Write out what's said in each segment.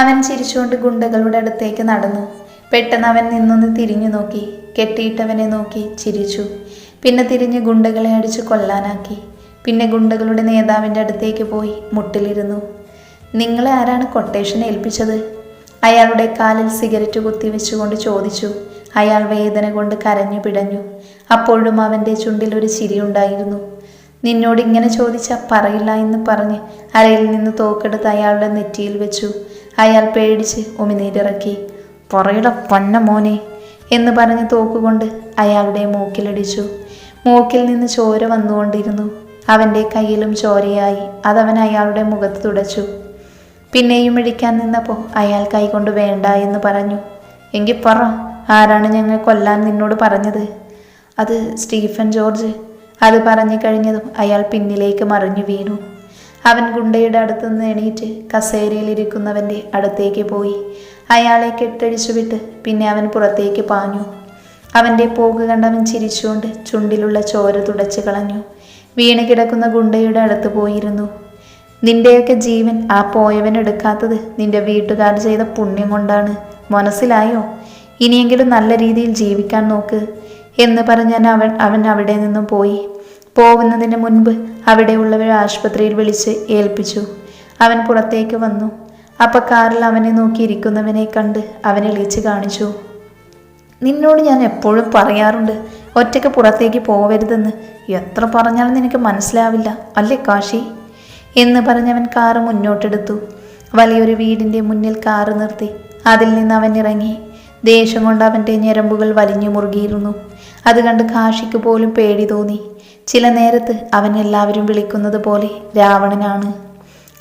അവൻ ചിരിച്ചുകൊണ്ട് ഗുണ്ടകളുടെ അടുത്തേക്ക് നടന്നു. പെട്ടെന്ന് അവൻ നിന്നൊന്ന് തിരിഞ്ഞു നോക്കി. കെട്ടിയിട്ടവനെ നോക്കി ചിരിച്ചു. പിന്നെ തിരിഞ്ഞ് ഗുണ്ടകളെ അടിച്ചു കൊല്ലാനാക്കി. പിന്നെ ഗുണ്ടകളുടെ നേതാവിന്റെ അടുത്തേക്ക് പോയി മുട്ടിലിരുന്നു. നിങ്ങളെ ആരാണ് കൊട്ടേഷൻ ഏൽപ്പിച്ചത്? അയാളുടെ കാലിൽ സിഗരറ്റ് കുത്തിവെച്ചുകൊണ്ട് ചോദിച്ചു. അയാൾ വേദന കൊണ്ട് കരഞ്ഞു പിടഞ്ഞു. അപ്പോഴും അവന്റെ ചുണ്ടിൽ ഒരു ചിരിയുണ്ടായിരുന്നു നിന്നോട് ഇങ്ങനെ ചോദിച്ചാൽ പറയില്ല എന്ന് പറഞ്ഞ് അരയിൽ നിന്ന് തോക്കെടുത്ത് അയാളുടെ നെറ്റിയിൽ വെച്ചു. അയാൾ പേടിച്ച് ഉമിനീരിറക്കി പുറയുടെ പൊന്ന മോനെ എന്ന് പറഞ്ഞ് തോക്കുകൊണ്ട് അയാളുടെ മൂക്കിലടിച്ചു. മൂക്കിൽ നിന്ന് ചോര വന്നുകൊണ്ടിരുന്നു. അവന്റെ കയ്യിലും ചോരയായി. അതവൻ അയാളുടെ മുഖത്ത് തുടച്ചു. പിന്നെയും ഇടിക്കാൻ നിന്നപ്പോൾ അയാൾ കൈകൊണ്ട് വേണ്ട എന്ന് പറഞ്ഞു. എങ്കിൽ പറ ആരാണ് ഞങ്ങൾ കൊല്ലാൻ നിന്നോട് പറഞ്ഞത്? അത് സ്റ്റീഫൻ ജോർജ്. അത് പറഞ്ഞു കഴിഞ്ഞതും അയാൾ പിന്നിലേക്ക് മറിഞ്ഞു വീണു. അവൻ ഗുണ്ടയുടെ അടുത്തുനിന്ന് എണീറ്റ് കസേരയിലിരിക്കുന്നവന്റെ അടുത്തേക്ക് പോയി. അയാളെ കെട്ടടിച്ചു വിട്ട് പിന്നെ അവൻ പുറത്തേക്ക് പാഞ്ഞു. അവന്റെ പോക്ക് കണ്ടവൻ ചിരിച്ചുകൊണ്ട് ചുണ്ടിലുള്ള ചോര തുടച്ചു കളഞ്ഞു. വീണ് കിടക്കുന്ന ഗുണ്ടയുടെ അടുത്ത് പോയിരുന്നു. നിന്റെയൊക്കെ ജീവൻ ആ പോയവൻ എടുക്കാത്തത് നിന്റെ വീട്ടുകാർ ചെയ്ത പുണ്യം കൊണ്ടാണ്. മനസ്സിലായോ? ഇനിയെങ്കിലും നല്ല രീതിയിൽ ജീവിക്കാൻ നോക്ക് എന്ന് പറഞ്ഞാൽ അവൻ അവൻ അവിടെ നിന്നും പോയി. പോകുന്നതിന് മുൻപ് അവിടെയുള്ളവരെ ആശുപത്രിയിൽ വിളിച്ച് ഏൽപ്പിച്ചു. അവൻ പുറത്തേക്ക് വന്നു. അപ്പം കാറിൽ അവനെ നോക്കിയിരിക്കുന്നവനെ കണ്ട് അവനെ എളിച്ച് കാണിച്ചു. നിന്നോട് ഞാൻ എപ്പോഴും പറയാറുണ്ട് ഒറ്റയ്ക്ക് പുറത്തേക്ക് പോവരുതെന്ന്. എത്ര പറഞ്ഞാലും നിനക്ക് മനസ്സിലാവില്ല അല്ലേ കാശി? എന്ന് പറഞ്ഞവൻ കാറ് മുന്നോട്ടെടുത്തു. വലിയൊരു വീടിന്റെ മുന്നിൽ കാറ് നിർത്തി. അതിൽ നിന്ന് അവൻ ഇറങ്ങി. ദേഷ്യം കൊണ്ട് അവന്റെ ഞരമ്പുകൾ വലിഞ്ഞു മുറുകിയിരുന്നു. അത് കണ്ട് കാശിക്ക് പോലും പേടി തോന്നി. ചില നേരത്ത് അവൻ എല്ലാവരും വിളിക്കുന്നത് പോലെ രാവണനാണ്.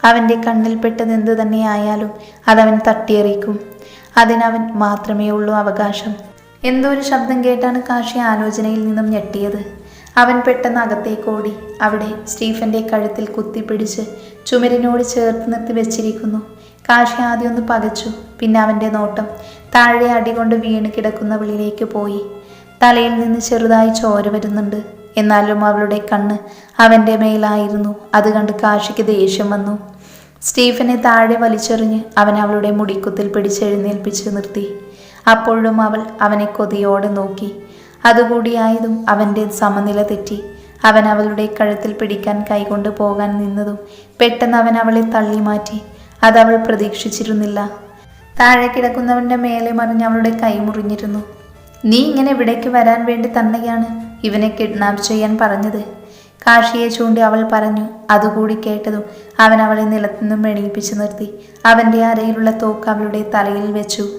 അവന്റെ കണ്ണിൽപ്പെട്ടത് എന്ത് തന്നെയായാലും അതവൻ തട്ടിയെറിയിക്കും. അതിനവൻ മാത്രമേ ഉള്ളൂ അവകാശം. എന്തോ ഒരു ശബ്ദം കേട്ടാണ് കാശി ആലോചനയിൽ നിന്നും ഞെട്ടിയത്. അവൻ പെട്ടെന്ന് അകത്തേക്കോടി അവിടെ സ്റ്റീഫന്റെ കഴുത്തിൽ കുത്തിപ്പിടിച്ച് ചുമരിനോട് ചേർത്ത് നിർത്തി വെച്ചിരിക്കുന്നു. കാശി ആദ്യം ഒന്ന് പകച്ചു. പിന്നെ അവന്റെ നോട്ടം താഴെ അടികൊണ്ട് വീണ് കിടക്കുന്നവളിലേക്ക് പോയി. തലയിൽ നിന്ന് ചെറുതായി ചോര വരുന്നുണ്ട്. എന്നാലും അവളുടെ കണ്ണ് അവന്റെ മേലായിരുന്നു. അത് കണ്ട് കാശിക്ക് ദേഷ്യം വന്നു. സ്റ്റീഫനെ താഴെ വലിച്ചെറിഞ്ഞ് അവൻ അവളുടെ മുടിക്കുത്തിൽ പിടിച്ചെഴുന്നേൽപ്പിച്ച് നിർത്തി. അപ്പോഴും അവൾ അവനെ കൊതിയോടെ നോക്കി. അതുകൂടിയായതും അവന്റെ സമനില തെറ്റി. അവൻ അവളുടെ കഴുത്തിൽ പിടിക്കാൻ കൈകൊണ്ട് പോകാൻ നിന്നതും പെട്ടെന്ന് അവൻ അവളെ തള്ളി മാറ്റി. അതവൾ പ്രതീക്ഷിച്ചിരുന്നില്ല. താഴെ കിടക്കുന്നവന്റെ മേലെ മറിഞ്ഞ് അവളുടെ കൈ മുറിഞ്ഞിരുന്നു. നീ ഇങ്ങനെ ഇവിടേക്ക് വരാൻ വേണ്ടി തന്നെയാണ്. ഇവനെ കിഡ്നാപ്പ് ചെയ്യാൻ പറഞ്ഞത്? കാഷിയെ ചൂണ്ടി അവൾ പറഞ്ഞു. അതുകൂടി കേട്ടതും അവൻ അവളെ നിലത്തുനിന്നും എണീപ്പിച്ചു നിർത്തി. അവന്റെ അരയിലുള്ള തോക്ക് അവളുടെ തലയിൽ വെച്ചു.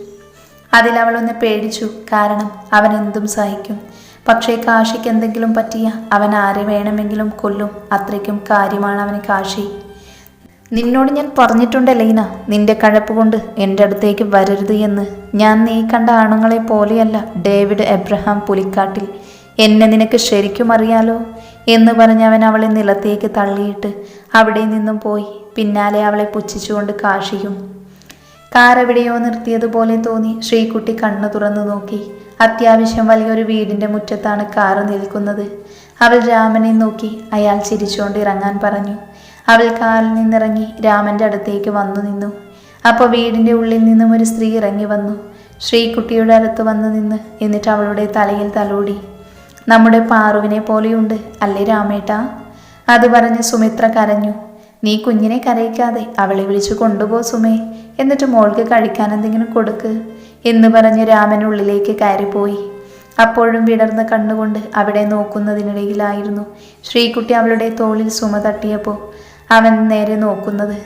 അതിൽ അവളൊന്ന് പേടിച്ചു. കാരണം അവൻ എന്തും സഹിക്കും. പക്ഷേ കാശിക്ക് എന്തെങ്കിലും പറ്റിയ അവൻ ആരെ വേണമെങ്കിലും കൊല്ലും. അത്രയ്ക്കും കാര്യമാണ് അവന് കാശി. നിന്നോട് ഞാൻ പറഞ്ഞിട്ടുണ്ട് ലൈന. നിന്റെ കഴപ്പ് കൊണ്ട് എന്റെ അടുത്തേക്ക് വരരുത് എന്ന്. ഞാൻ നീ കണ്ട ആണുങ്ങളെ പോലെയല്ല ഡേവിഡ് എബ്രഹാം പുലിക്കാട്ടിൽ. എന്നെ നിനക്ക് ശരിക്കും അറിയാലോ? എന്ന് പറഞ്ഞ് അവൻ അവളെ നിലത്തേക്ക് തള്ളിയിട്ട് അവിടെ നിന്നും പോയി. പിന്നാലെ അവളെ പുച്ഛിച്ചുകൊണ്ട് കാശിയും കാർ എവിടെയോ നിർത്തിയതുപോലെ തോന്നി. ശ്രീകുട്ടി കണ്ണു തുറന്നു നോക്കി. അത്യാവശ്യം വലിയൊരു വീടിന്റെ മുറ്റത്താണ് കാറ് നിൽക്കുന്നത്. അവൾ രാമനെ നോക്കി. അയാൾ ചിരിച്ചുകൊണ്ട് ഇറങ്ങാൻ പറഞ്ഞു. അവൾ കാറിൽ നിന്നിറങ്ങി രാമന്റെ അടുത്തേക്ക് വന്നു നിന്നു. അപ്പോൾ വീടിന്റെ ഉള്ളിൽ നിന്നും ഒരു സ്ത്രീ ഇറങ്ങി വന്നു. ശ്രീകുട്ടിയുടെ അടുത്ത് വന്നു നിന്ന്. എന്നിട്ട് അവളുടെ തലയിൽ തലോടി. നമ്മുടെ പാറുവിനെ പോലെയുണ്ട് അല്ലേ രാമേട്ട? അത് പറഞ്ഞ് സുമിത്ര കരഞ്ഞു. നീ കുഞ്ഞിനെ കരയിക്കാതെ അവളെ വിളിച്ചു കൊണ്ടുപോ സുമേ. എന്നിട്ട് മോൾക്ക് കഴിക്കാൻ എന്തെങ്കിലും കൊടുക്ക് എന്ന് പറഞ്ഞ് രാമൻ ഉള്ളിലേക്ക് കയറിപ്പോയി. അപ്പോഴും വിടർന്ന കണ്ണുകൊണ്ട് അവിടെ നോക്കുന്നതിനിടയിലായിരുന്നു ശ്രീകുട്ടി അവളുടെ തോളിൽ സുമ തട്ടിയപ്പോൾ അവൻ നേരെ നോക്കുന്നത്.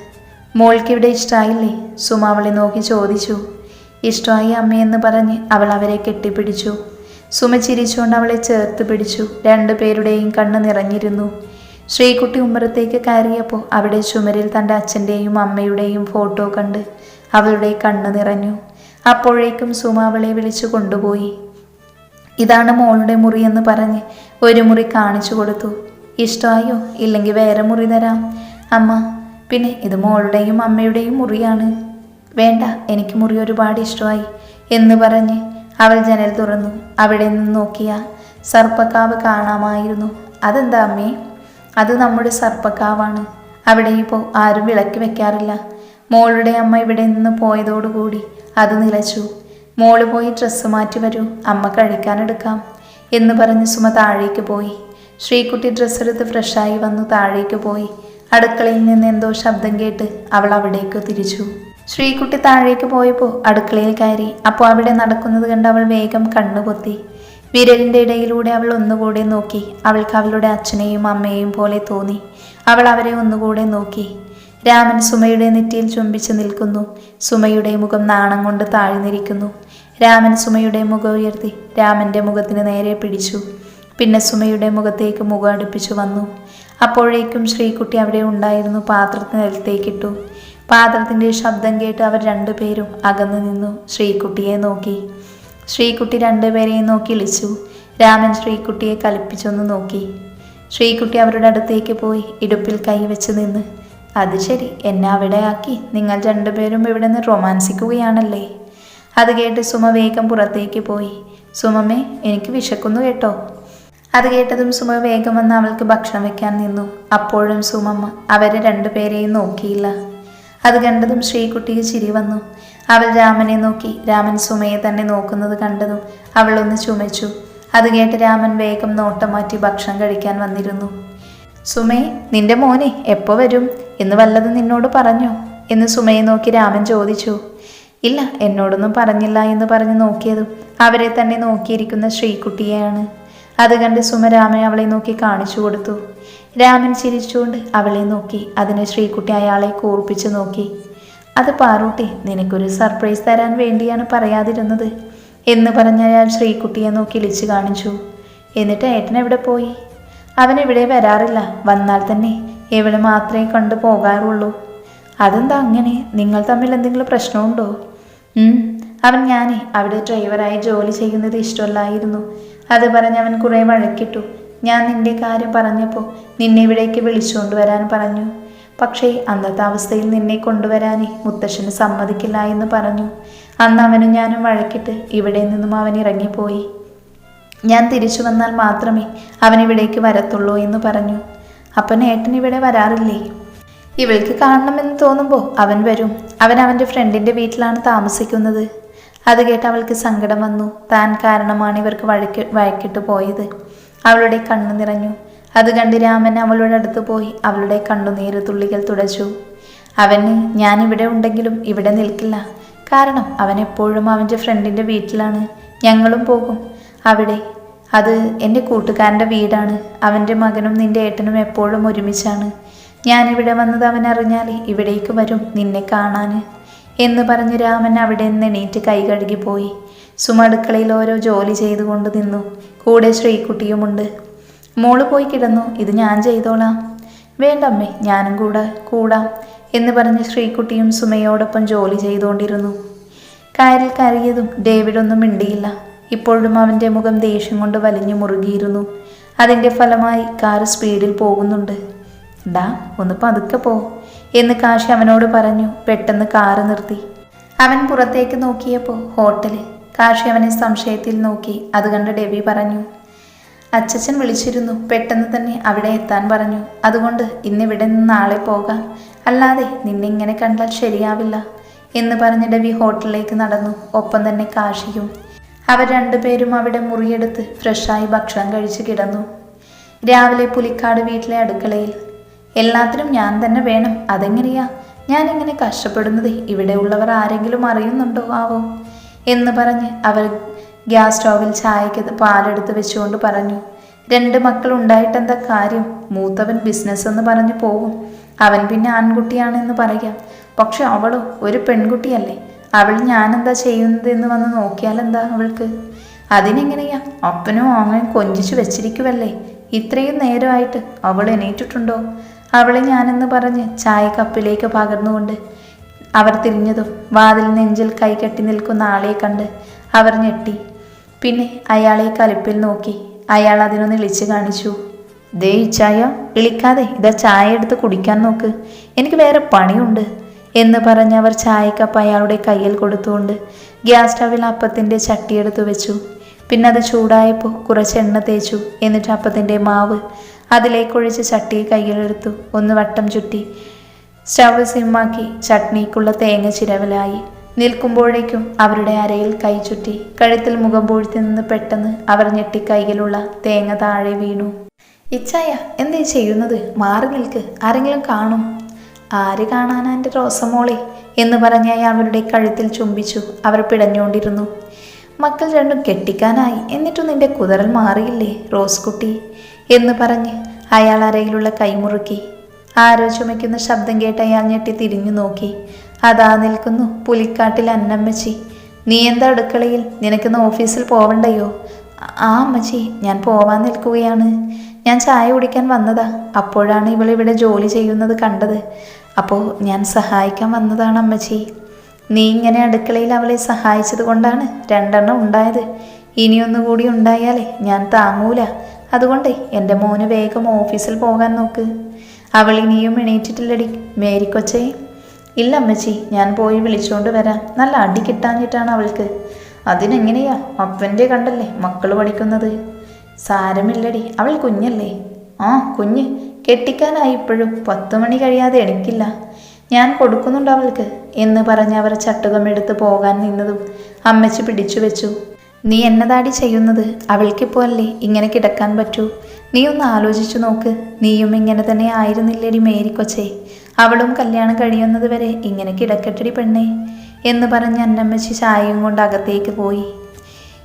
മോൾക്കിവിടെ ഇഷ്ടമായില്ലേ സുമ അവളെ നോക്കി ചോദിച്ചു. ഇഷ്ടമായി അമ്മയെന്ന് പറഞ്ഞ് അവൾ അവരെ കെട്ടിപ്പിടിച്ചു. സുമ ചിരിച്ചുകൊണ്ട് അവളെ ചേർത്ത് പിടിച്ചു. രണ്ടുപേരുടെയും കണ്ണ് നിറഞ്ഞിരുന്നു. ശ്രീകുട്ടി ഉമ്മറത്തേക്ക് കയറിയപ്പോൾ അവിടെ ചുമരിൽ തന്റെ അച്ഛന്റെയും അമ്മയുടെയും ഫോട്ടോ കണ്ട് അവളുടെ കണ്ണ് നിറഞ്ഞു. അപ്പോഴേക്കും സുമ അവളെ വിളിച്ചു കൊണ്ടുപോയി. ഇതാണ് മോളുടെ മുറി എന്ന് പറഞ്ഞ് ഒരു മുറി കാണിച്ചു കൊടുത്തു. ഇഷ്ടമായോ ഇല്ലെങ്കിൽ വേറെ മുറി തരാം. അമ്മ പിന്നെ ഇത് മോളുടെയും അമ്മയുടെയും മുറിയാണ്. വേണ്ട എനിക്ക് മുറി ഒരുപാട് ഇഷ്ടമായി എന്ന് പറഞ്ഞ് അവൾ ജനൽ തുറന്നു. അവിടെ നിന്ന് നോക്കിയ സർപ്പക്കാവ് കാണാമായിരുന്നു. അതെന്താ അമ്മേ? അത് നമ്മുടെ സർപ്പക്കാവാണ്. അവിടെ ഇപ്പോൾ ആരും വിളക്ക് വെക്കാറില്ല. മോളുടെ അമ്മ ഇവിടെ നിന്ന് പോയതോടുകൂടി അത് നിലച്ചു. മോൾ പോയി ഡ്രസ്സ് മാറ്റി വരൂ. അമ്മ കഴിക്കാനെടുക്കാം എന്ന് പറഞ്ഞ് സുമ താഴേക്ക് പോയി. ശ്രീകുട്ടി ഡ്രസ്സ് എടുത്ത് ഫ്രഷായി വന്നു താഴേക്ക് പോയി. അടുക്കളയിൽ നിന്ന് എന്തോ ശബ്ദം കേട്ട് അവൾ അവിടേക്ക് തിരിച്ചു. ശ്രീകുട്ടി താഴേക്ക് പോയപ്പോൾ അടുക്കളയിൽ കയറി. അപ്പോൾ അവിടെ നടക്കുന്നത് കണ്ട് അവൾ വേഗം കണ്ണുപൊത്തി. വിരലിന്റെ ഇടയിലൂടെ അവൾ ഒന്നുകൂടെ നോക്കി. അവൾക്ക് അവളുടെ അച്ഛനെയും അമ്മയെയും പോലെ തോന്നി. അവൾ അവരെ ഒന്നുകൂടെ നോക്കി. രാമൻ സുമയുടെ നെറ്റിയിൽ ചുംബിച്ച് നിൽക്കുന്നു. സുമയുടെ മുഖം നാണം കൊണ്ട് താഴ്ന്നിരിക്കുന്നു. രാമൻ സുമയുടെ മുഖം ഉയർത്തി. രാമന്റെ മുഖത്തിന് നേരെ പിടിച്ചു. പിന്നെ സുമയുടെ മുഖത്തേക്ക് മുഖം അടുപ്പിച്ചു വന്നു. അപ്പോഴേക്കും ശ്രീകുട്ടി അവിടെ ഉണ്ടായിരുന്നു. പാത്രത്തിന് നിലത്തേക്കിട്ടു പാത്രത്തിന്റെ ശബ്ദം കേട്ട് അവർ രണ്ടുപേരും അകന്നു നിന്നു. ശ്രീകുട്ടിയെ നോക്കി. ശ്രീകുട്ടി രണ്ടുപേരെയും നോക്കി ഇളിച്ചു രാമൻ ശ്രീകുട്ടിയെ കലിപ്പിച്ചൊന്ന് നോക്കി. ശ്രീകുട്ടി അവരുടെ അടുത്തേക്ക് പോയി ഇടുപ്പിൽ കൈവച്ച് നിന്ന്. അത് ശരി. എന്നെ അവിടെ ആക്കി. നിങ്ങൾ രണ്ടുപേരും ഇവിടെ നിന്ന് റൊമാൻസിക്കുകയാണല്ലേ? അത് കേട്ട് സുമ വേഗം പുറത്തേക്ക് പോയി. സുമമേ എനിക്ക് വിശക്കുന്നു കേട്ടോ. അത് കേട്ടതും സുമ വേഗം വന്ന് അവൾക്ക് ഭക്ഷണം വെക്കാൻ നിന്നു. അപ്പോഴും സുമമ്മ അവരെ രണ്ടുപേരെയും നോക്കിയില്ല. അത് കണ്ടതും ശ്രീകുട്ടിക്ക് ചിരി വന്നു. അവൾ രാമനെ നോക്കി. രാമൻ സുമയെ തന്നെ നോക്കുന്നത് കണ്ടതും അവൾ ഒന്ന് ചുമച്ചു. അത് കേട്ട് രാമൻ വേഗം നോട്ടം മാറ്റി ഭക്ഷണം കഴിക്കാൻ വന്നിരുന്നു. സുമേ നിന്റെ മോനെ എപ്പോൾ വരും? എന്ന് വല്ലതും നിന്നോട് പറഞ്ഞോ? എന്ന് സുമയെ നോക്കി രാമൻ ചോദിച്ചു. ഇല്ല എന്നോടൊന്നും പറഞ്ഞില്ല എന്ന് പറഞ്ഞ് നോക്കിയതും അവരെ തന്നെ നോക്കിയിരിക്കുന്ന ശ്രീകുട്ടിയെയാണ്. അത് കണ്ട് സുമരാമൻ അവളെ നോക്കി കാണിച്ചു കൊടുത്തു. രാമൻ ചിരിച്ചുകൊണ്ട് അവളെ നോക്കി അതിന് ശ്രീകുട്ടി അയാളെ കൂർപ്പിച്ചു നോക്കി. അത് പാറൂട്ടി നിനക്കൊരു സർപ്രൈസ് തരാൻ വേണ്ടിയാണ് പറയാതിരുന്നത് എന്ന് പറഞ്ഞ അയാൾ ശ്രീകുട്ടിയെ നോക്കി ഇളിച്ചു കാണിച്ചു. എന്നിട്ട് ഏട്ടൻ എവിടെ പോയി? അവൻ ഇവിടെ വരാറില്ല വന്നാൽ തന്നെ എവിടെ മാത്രമേ കണ്ടു പോകാറുള്ളൂ. അതെന്താ അങ്ങനെ? നിങ്ങൾ തമ്മിൽ എന്തെങ്കിലും പ്രശ്നമുണ്ടോ? അവൻ ഞാനേ അവിടെ ഡ്രൈവറായി ജോലി ചെയ്യുന്നത് ഇഷ്ടമല്ലായിരുന്നു. അത് പറഞ്ഞ് അവൻ കുറേ വഴക്കിട്ടു. ഞാൻ നിന്റെ കാര്യം പറഞ്ഞപ്പോൾ നിന്നെ ഇവിടേക്ക് വിളിച്ചുകൊണ്ടുവരാൻ പറഞ്ഞു. പക്ഷേ അന്നത്തെ അവസ്ഥയിൽ നിന്നെ കൊണ്ടുവരാനേ മുത്തശ്ശന് സമ്മതിക്കില്ല എന്ന് പറഞ്ഞു. അന്ന് അവനും ഞാനും വഴക്കിട്ട് ഇവിടെ നിന്നും അവൻ ഇറങ്ങിപ്പോയി. ഞാൻ തിരിച്ചു വന്നാൽ മാത്രമേ അവൻ ഇവിടേക്ക് വരത്തുള്ളൂ എന്ന് പറഞ്ഞു. അപ്പൻ ഏട്ടൻ ഇവിടെ വരാറില്ലേ? ഇവൾക്ക് കാണണമെന്ന് തോന്നുമ്പോൾ അവൻ വരും. അവൻ അവന്റെ ഫ്രണ്ടിന്റെ വീട്ടിലാണ് താമസിക്കുന്നത്. അത് കേട്ട് അവൾക്ക് സങ്കടം വന്നു. താൻ കാരണമാണ് ഇവർക്ക് വഴക്ക് വഴക്കിട്ട് പോയത്. അവളുടെ കണ്ണു നിറഞ്ഞു. അത് കണ്ട് രാമൻ അവളുടെ അടുത്ത് പോയി അവളുടെ കണ്ണുനീര് തുള്ളികൾ തുടച്ചു. അവന് ഞാൻ ഇവിടെ ഉണ്ടെങ്കിലും ഇവിടെ നിൽക്കില്ല. കാരണം അവൻ എപ്പോഴും അവന്റെ ഫ്രണ്ടിന്റെ വീട്ടിലാണ്. ഞങ്ങളും പോകും. അവിടെ അത് എന്റെ കൂട്ടുകാരന്റെ വീടാണ്. അവന്റെ മകനും നിന്റെ ഏട്ടനും എപ്പോഴും ഒരുമിച്ചാണ്. ഞാനിവിടെ വന്നത് അവൻ അറിഞ്ഞാൽ ഇവിടേക്ക് വരും നിന്നെ കാണാൻ. എന്ന് പറഞ്ഞ് രാമൻ അവിടെ നിന്ന് എണീറ്റ് കൈ കഴുകി പോയി. സുമ ഓരോ ജോലി ചെയ്തുകൊണ്ട് നിന്നു. കൂടെ ശ്രീകുട്ടിയുമുണ്ട്. മോൾ പോയി കിടന്നു. ഇത് ഞാൻ ചെയ്തോളാം. വേണ്ടമ്മേ ഞാനും കൂടെ കൂടാം എന്ന് പറഞ്ഞ് ശ്രീകുട്ടിയും സുമയോടൊപ്പം ജോലി ചെയ്തുകൊണ്ടിരുന്നു. കാരിൽ കരയതും ഡേവിഡ് ഒന്നും മിണ്ടിയില്ല. ഇപ്പോഴും അവന്റെ മുഖം ദേഷ്യം കൊണ്ട് വലിഞ്ഞു മുറുകിയിരുന്നു. അതിന്റെ ഫലമായി കാറ് സ്പീഡിൽ പോകുന്നുണ്ട്. ഡാ ഒന്ന് പതുക്കെ പോ. എന്ന് കാശി അവനോട് പറഞ്ഞു പെട്ടെന്ന് കാറ് നിർത്തി. അവൻ പുറത്തേക്ക് നോക്കിയപ്പോൾ ഹോട്ടലിൽ കാശി അവനെ സംശയത്തിൽ നോക്കി. അത് കണ്ട് ഡെബി പറഞ്ഞു അച്ചച്ചൻ വിളിച്ചിരുന്നു. പെട്ടെന്ന് തന്നെ അവിടെ എത്താൻ പറഞ്ഞു. അതുകൊണ്ട് ഇന്നിവിടെ നിന്ന് നാളെ പോകാം. അല്ലാതെ നിന്നെ ഇങ്ങനെ കണ്ടാൽ ശരിയാവില്ല. എന്ന് പറഞ്ഞ് ഡെബി ഹോട്ടലിലേക്ക് നടന്നു. ഒപ്പം തന്നെ കാശിയും അവർ രണ്ടുപേരും അവിടെ മുറിയെടുത്ത് ഫ്രഷായി ഭക്ഷണം കഴിച്ച് കിടന്നു. രാവിലെ പുലിക്കാട് വീട്ടിലെ അടുക്കളയിൽ എല്ലാത്തിനും ഞാൻ തന്നെ വേണം. അതെങ്ങനെയാ? ഞാൻ ഇങ്ങനെ കഷ്ടപ്പെടുന്നത് ഇവിടെ ഉള്ളവർ ആരെങ്കിലും അറിയുന്നുണ്ടോ ആവോ? എന്ന് പറഞ്ഞ് അവർ ഗ്യാസ് സ്റ്റോവിൽ ചായക്ക് പാലെടുത്ത് വെച്ചുകൊണ്ട് പറഞ്ഞു രണ്ട് മക്കൾ ഉണ്ടായിട്ടെന്താ കാര്യം? മൂത്തവൻ ബിസിനസ് എന്ന് പറഞ്ഞു പോകും. അവൻ പിന്നെ ആൺകുട്ടിയാണെന്ന് പറയാം. പക്ഷെ അവളോ ഒരു പെൺകുട്ടിയല്ലേ. അവൾ ഞാനെന്താ ചെയ്യുന്നത് എന്ന് വന്ന് നോക്കിയാലെന്താ അവൾക്ക്? അതിനെങ്ങനെയാ? അപ്പനും അങ്ങനെ കൊഞ്ചിച്ചു വെച്ചിരിക്കുവല്ലേ? ഇത്രയും നേരമായിട്ട് അവൾ എണീറ്റിട്ടുണ്ടോ? അവളെ ഞാനെന്ന് പറഞ്ഞ് ചായ കപ്പിലേക്ക് പകർന്നുകൊണ്ട് അവർ തിരിഞ്ഞതും വാതിൽ നെഞ്ചിൽ കൈകെട്ടി നിൽക്കുന്ന ആളെ കണ്ട് അവർ ഞെട്ടി. പിന്നെ അയാളെ കലിപ്പിൽ നോക്കി അയാൾ അതിനൊന്ന് ഇളിച്ചു കാണിച്ചു. ദേ ചായ ഇളിക്കാതെ ഇതാ ചായ എടുത്ത് കുടിക്കാൻ നോക്ക്. എനിക്ക് വേറെ പണിയുണ്ട് എന്ന് പറഞ്ഞ് അവർ ചായക്കപ്പ് അയാളുടെ കയ്യിൽ കൊടുത്തുകൊണ്ട് ഗ്യാസ് സ്റ്റവിൽ അപ്പത്തിന്റെ ചട്ടിയെടുത്ത് വെച്ചു. പിന്നെ അത് ചൂടായപ്പോൾ കുറച്ച് എണ്ണ തേച്ചു. എന്നിട്ട് അപ്പത്തിന്റെ മാവ് അതിലേക്കൊഴിച്ച് ചട്ടി കയ്യിലെടുത്തു. ഒന്ന് വട്ടം ചുറ്റി സ്റ്റവ് സിമ്മാക്കി. ചട്നിക്കുള്ള തേങ്ങ ചിരവലായി. നിൽക്കുമ്പോഴേക്കും അവരുടെ അരയിൽ കൈ ചുറ്റി. കഴുത്തിൽ മുഖം പൂഴ്ത്തി നിന്ന് പെട്ടെന്ന് അവർ ഞെട്ടി കൈയിലുള്ള തേങ്ങ താഴെ വീണു. ഇച്ചായ എന്തേ ചെയ്യുന്നത്? മാറി നിൽക്ക്. ആരെങ്കിലും കാണും. ആര് കാണാനാ എന്റെ റോസമോളെ? എന്ന് പറഞ്ഞായി അവരുടെ കഴുത്തിൽ ചുംബിച്ചു. അവർ പിടഞ്ഞുകൊണ്ടിരുന്നു. മക്കൾ രണ്ടും കെട്ടിക്കാനായി. എന്നിട്ടും നിന്റെ കുതിരൽ മാറിയില്ലേ റോസ് കുട്ടി എന്ന് പറഞ്ഞ് അയാൾ അരയിലുള്ള കൈമുറുക്കി ആരോ ചുമയ്ക്കുന്ന ശബ്ദം കേട്ട് അയാൾ ഞെട്ടി തിരിഞ്ഞു നോക്കി. അതാ നിൽക്കുന്നു പുലിക്കാട്ടിൽ അന്നമ്മച്ചി. നീ എന്താ അടുക്കളയിൽ? നിനക്കിന്ന് ഓഫീസിൽ പോവണ്ടയോ? ആ അമ്മച്ചി ഞാൻ പോവാൻ നിൽക്കുകയാണ്. ഞാൻ ചായ കുടിക്കാൻ വന്നതാ. അപ്പോഴാണ് ഇവൾ ഇവിടെ ജോലി ചെയ്യുന്നത് കണ്ടത്. അപ്പോൾ ഞാൻ സഹായിക്കാൻ വന്നതാണ് അമ്മച്ചി. നീ ഇങ്ങനെ അടുക്കളയിൽ അവളെ സഹായിച്ചത് കൊണ്ടാണ് രണ്ടെണ്ണം ഉണ്ടായത്. ഇനിയൊന്നുകൂടി ഉണ്ടായാലേ ഞാൻ താങ്ങൂല. അതുകൊണ്ട് എന്റെ മോന് വേഗം ഓഫീസിൽ പോകാൻ നോക്ക്. അവൾ ഇനിയും എണീറ്റിട്ടില്ലടി. മേരിക്കൊച്ചേ ഇല്ല അമ്മച്ചി ഞാൻ പോയി വിളിച്ചുകൊണ്ട് വരാം. നല്ല അടി കിട്ടാഞ്ഞിട്ടാണ് അവൾക്ക്. അതിനെങ്ങനെയാ? അപ്പന്റെ കണ്ടല്ലേ മക്കൾ പഠിക്കുന്നത്. സാരമില്ലടി അവൾ കുഞ്ഞല്ലേ? ആ കുഞ്ഞ്. കെട്ടിക്കാനായി ഇപ്പോഴും പത്തു മണി കഴിയാതെ എണിക്കില്ല. ഞാൻ കൊടുക്കുന്നുണ്ട് അവൾക്ക്. എന്ന് പറഞ്ഞ് അവർ ചട്ടുകം എടുത്ത് പോകാൻ നിന്നതും അമ്മച്ചി പിടിച്ചു വെച്ചു. നീ എന്നതാടി ചെയ്യുന്നത്? അവൾക്കിപ്പോ അല്ലേ ഇങ്ങനെ കിടക്കാൻ പറ്റൂ? നീ ഒന്ന് ആലോചിച്ചു നോക്ക്. നീയും ഇങ്ങനെ തന്നെ ആയിരുന്നില്ലേടി മേരിക്കൊച്ചേ അവളും കല്യാണം കഴിയുന്നത് വരെ ഇങ്ങനെ കിടക്കട്ടടി പെണ്ണേ എന്ന് പറഞ്ഞ് അന്നമ്മച്ചി ചായയും കൊണ്ട് അകത്തേക്ക് പോയി.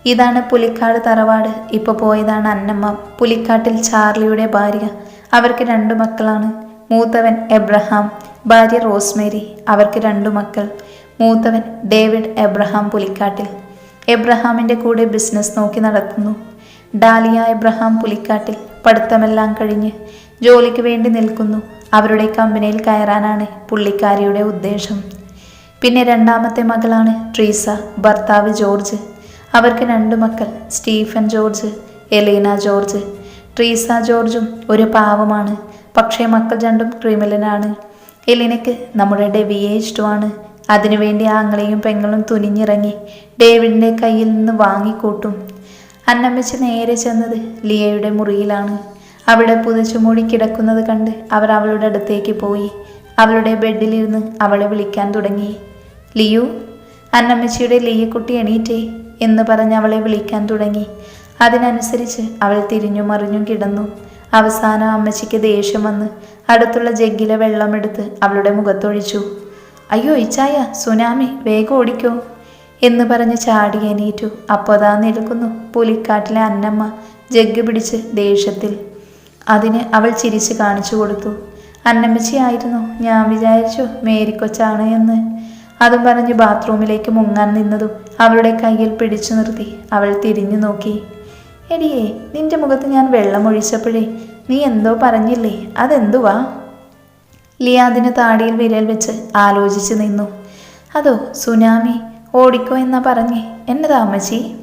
ഇതാണ് പുലിക്കാട് തറവാട്. ഇപ്പോൾ പോയതാണ് അന്നമ്മ. പുലിക്കാട്ടിൽ ചാർലിയുടെ ഭാര്യ. അവർക്ക് രണ്ടു മക്കളാണ്. മൂത്തവൻ എബ്രഹാം ഭാര്യ റോസ്മേരി. അവർക്ക് രണ്ടു മക്കൾ. മൂത്തവൻ ഡേവിഡ് എബ്രഹാം പുലിക്കാട്ടിൽ. എബ്രഹാമിന്റെ കൂടെ ബിസിനസ് നോക്കി നടത്തുന്നു ഡാലിയ എബ്രഹാം പുലിക്കാട്ടിൽ പഠിത്തമെല്ലാം കഴിഞ്ഞ് ജോലിക്ക് വേണ്ടി നിൽക്കുന്നു. അവരുടെ കമ്പനിയിൽ കയറാനാണ് പുള്ളിക്കാരിയുടെ ഉദ്ദേശം. പിന്നെ രണ്ടാമത്തെ മകളാണ് ട്രീസ ഭർത്താവ് ജോർജ്. അവർക്ക് രണ്ട് മക്കൾ Stephen George Elina George. Treesa ജോർജും ഒരു പാവമാണ്. പക്ഷേ മക്കൾ രണ്ടും ക്രിമിനലാണ്. എലീനയ്ക്ക് നമ്മുടെ ഡെവിയെ ഇഷ്ടമാണ്. അതിനുവേണ്ടി ആങ്ങളെയും പെങ്ങളും തുനിഞ്ഞിറങ്ങി ഡേവിഡിന്റെ കയ്യിൽ നിന്ന് വാങ്ങിക്കൂട്ടും. അന്നമ്മച്ച് നേരെ ചെന്നത് ലിയയുടെ മുറിയിലാണ്. അവിടെ പുതച്ചു മൂടി കിടക്കുന്നത് കണ്ട് അവർ അവളുടെ അടുത്തേക്ക് പോയി. അവളുടെ ബെഡിലിരുന്ന് അവളെ വിളിക്കാൻ തുടങ്ങി. ലിയു അന്നമ്മച്ചിയുടെ ലിയക്കുട്ടി എണീറ്റേ എന്ന് പറഞ്ഞ് അവളെ വിളിക്കാൻ തുടങ്ങി. അതിനനുസരിച്ച് അവൾ തിരിഞ്ഞു മറിഞ്ഞും കിടന്നു. അവസാനം അമ്മച്ചിക്ക് ദേഷ്യം വന്ന് അടുത്തുള്ള ജഗ്ഗിലെ വെള്ളമെടുത്ത് അവളുടെ മുഖത്തൊഴിച്ചു. അയ്യോ ഇച്ചായ സുനാമി വേഗം ഓടിക്കോ. എന്ന് പറഞ്ഞ് ചാടി എണീറ്റു. അപ്പോൾ അതാ നിൽക്കുന്നു പുലിക്കാട്ടിലെ അന്നമ്മ ജഗ്ഗ് പിടിച്ച് ദേഷ്യത്തിൽ. അതിന് അവൾ ചിരിച്ച് കാണിച്ചു കൊടുത്തു. അന്നമ്മച്ചിയായിരുന്നു ഞാൻ വിചാരിച്ചു മേരിക്കൊച്ചാണ് എന്ന്. അതും പറഞ്ഞ് ബാത്റൂമിലേക്ക് മുങ്ങാൻ നിന്നതും അവളുടെ കയ്യിൽ പിടിച്ചു നിർത്തി. അവൾ തിരിഞ്ഞു നോക്കി. എടിയേ നിന്റെ മുഖത്ത് ഞാൻ വെള്ളം ഒഴിച്ചപ്പോഴേ നീ എന്തോ പറഞ്ഞില്ലേ? അതെന്തുവാ? ലിയാദിന് താടിയിൽ വിരൽ വെച്ച് ആലോചിച്ച് നിന്നു. അതോ സുനാമി? ഓടിക്കോ എന്നാ പറഞ്ഞേ. എന്നതാ അമ്മച്ചി?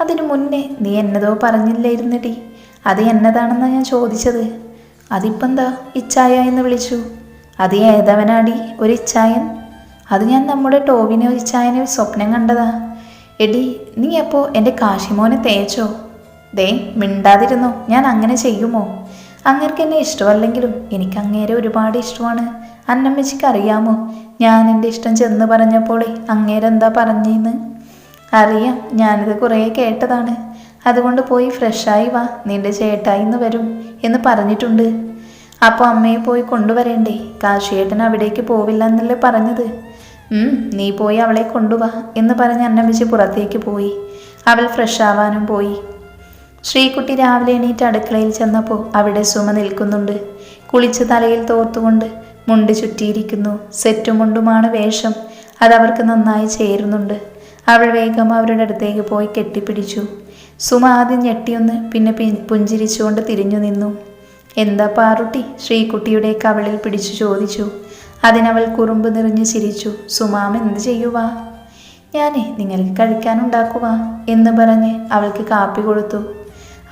അതിനു മുന്നേ നീ എന്നതോ പറഞ്ഞില്ലായിരുന്നടി. അത് എന്നതാണെന്നാ ഞാൻ ചോദിച്ചത്. അതിപ്പം എന്താ ഇച്ചായ എന്ന് വിളിച്ചു. അത് ഏതവനാടി ഒരു ഇച്ചായൻ? അത് ഞാൻ നമ്മുടെ ടോവിനെ ഇച്ചായനെ സ്വപ്നം കണ്ടതാ. എടി നീ അപ്പോൾ എന്റെ കാശിമോനെ തേച്ചോ? ദേ മിണ്ടാതിരുന്നോ? ഞാൻ അങ്ങനെ ചെയ്യുമോ? അങ്ങേർക്ക് എന്നെ ഇഷ്ടമല്ലെങ്കിലും എനിക്ക് അങ്ങേരെ ഒരുപാട് ഇഷ്ടമാണ്. അന്നമ്മച്ചിക്ക് അറിയാമോ ഞാൻ എന്റെ ഇഷ്ടം ചെന്ന് പറഞ്ഞപ്പോളേ അങ്ങേരെന്താ പറഞ്ഞെന്ന്? അറിയാം ഞാനിത് കുറേ കേട്ടതാണ്. അതുകൊണ്ട് പോയി ഫ്രഷായി വാ നിന്റെ ചേട്ടായി ഇന്ന് വരും എന്ന് പറഞ്ഞിട്ടുണ്ട്. അപ്പോൾ അമ്മയെ പോയി കൊണ്ടുവരേണ്ടേ? കാശിയേട്ടൻ അവിടേക്ക് പോവില്ല എന്നല്ലേ പറഞ്ഞത് നീ പോയി അവളെ കൊണ്ടുവാ എന്ന് പറഞ്ഞ് അന്നമ്മച്ചി പുറത്തേക്ക് പോയി. അവൾ ഫ്രഷ് ആവാനും പോയി. ശ്രീകുട്ടി രാവിലെ എണീറ്റ് അടുക്കളയിൽ ചെന്നപ്പോൾ അവിടെ സുമ നിൽക്കുന്നുണ്ട്. കുളിച്ച് തലയിൽ തോർത്തുകൊണ്ട് മുണ്ട് ചുറ്റിയിരിക്കുന്നു. സെറ്റും മുണ്ടുമാണ് വേഷം. അതവർക്ക് നന്നായി ചേരുന്നുണ്ട്. അവൾ വേഗം അവരുടെ അടുത്തേക്ക് പോയി കെട്ടിപ്പിടിച്ചു. സുമ ആദ്യം ഞെട്ടിയൊന്ന് പിന്നെ പുഞ്ചിരിച്ചുകൊണ്ട് തിരിഞ്ഞു നിന്നു. എന്താ പാറുട്ടി? ശ്രീകുട്ടിയുടെ കവളിൽ പിടിച്ചു ചോദിച്ചു. അതിനവൾ കുറുമ്പ് നിറഞ്ഞു ചിരിച്ചു. സുമാം എന്ത് ചെയ്യുവാ? ഞാനേ നിങ്ങൾക്ക് കഴിക്കാനുണ്ടാക്കുക എന്ന് പറഞ്ഞ് അവൾക്ക് കാപ്പി കൊടുത്തു.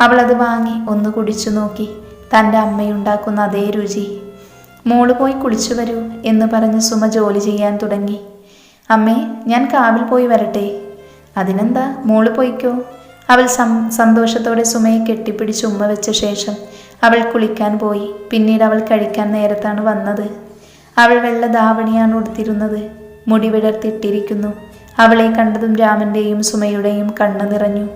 അവളത് വാങ്ങി ഒന്ന് കുടിച്ചു നോക്കി. തന്റെ അമ്മയുണ്ടാക്കുന്ന അതേ രുചി. മോൾ പോയി കുളിച്ചു വരൂ എന്ന് പറഞ്ഞ് സുമ ജോലി ചെയ്യാൻ തുടങ്ങി. അമ്മേ ഞാൻ കാവിൽ പോയി വരട്ടെ. അതിനെന്താ? മോൾ പോയിക്കോ. അവൾ സം സന്തോഷത്തോടെ സുമയെ കെട്ടിപ്പിടിച്ച് ഉമ്മ വെച്ച ശേഷം അവൾ കുളിക്കാൻ പോയി. പിന്നീട് അവൾ കഴിക്കാൻ നേരത്താണ് വന്നത്. അവൾ വെള്ള ധാവണിയാണ് ഉടുത്തിരുന്നത്. മുടി വിടർത്തിട്ടിരിക്കുന്നു അവളെ കണ്ടതും രാമന്റെയും സുമയുടെയും കണ്ണു നിറഞ്ഞു.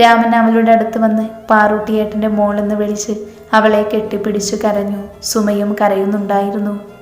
രാമൻ അവളുടെ അടുത്ത് വന്ന് പാറൂട്ടിയേട്ടന്റെ മോളെന്ന് വിളിച്ച് അവളെ കെട്ടിപ്പിടിച്ചു കരഞ്ഞു. സുമയും കരയുന്നുണ്ടായിരുന്നു.